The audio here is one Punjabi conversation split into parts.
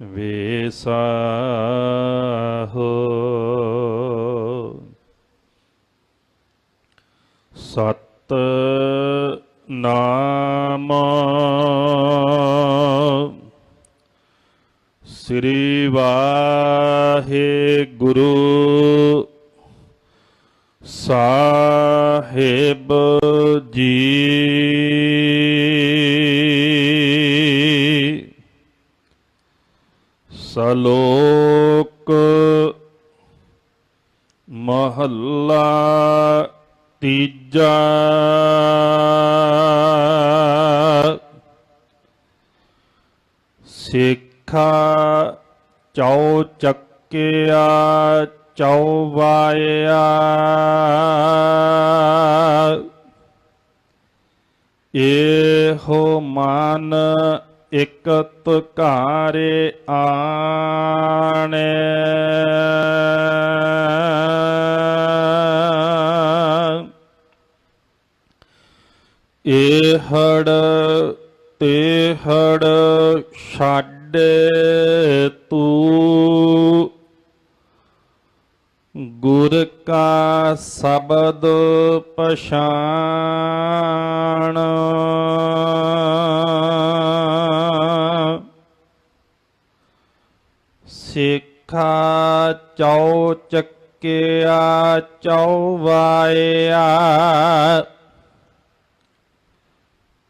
ਵੇਸਾਹੋ। ਸਤ ਨਾਮ ਸ੍ਰੀ ਵਾਹਿਗੁਰੂ ਸਾਹਿਬ ਜੀ। ਸਲੋਕ ਮਹੱਲਾ ਤੀਜਾ। ਸਿੱਖਾ ਚੌ ਚੱਕਿਆ ਚੌਵਾਇਆ ਇਹੋ ਮਨ ਇਕਤ ਘਾਰੇ ਆਣੇ। ਇਹੜ ਤੇਹੜ ਛਾਡੇ ਤੂੰ। ਗੁਰ ਕਾ ਸ਼ਬਦ ਪਛਾਣ। ਸਿੱਖਾ ਚੌ ਚੱਕਿਆ ਚੌਵਾਇਆ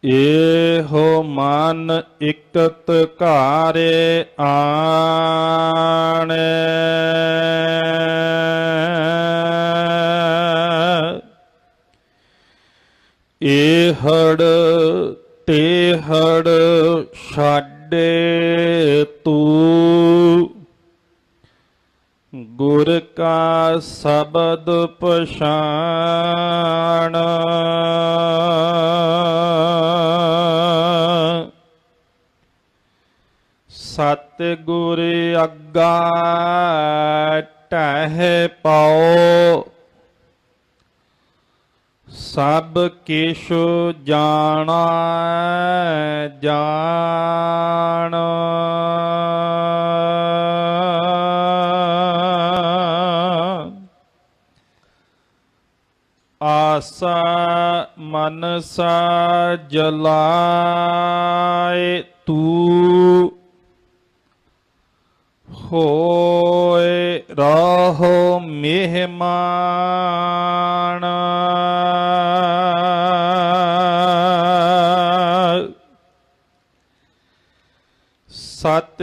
ਇਹੋ ਮਨ ਇਕਤ ਘਾਰੇ ਆਣੇ। ਇਹੜ ਤੇਹੜ ਛਾਡੇ ਤੂੰ। ਗੁਰ ਕਾ ਸ਼ਬਦ ਪਛਾਣ। ਸਤ ਗੁਰ ਅੱਗਾ ਟਹਿ ਪਾਓ। ਸਭ ਕਿਛ ਜਾਣਾ ਜਾਣ। ਆਸਾ ਮਨਸਾ ਜਲਾਏ ਤੂੰ। ਹੋਏ ਰਹੋ ਮਹਿਮਾਨ। ਸਤ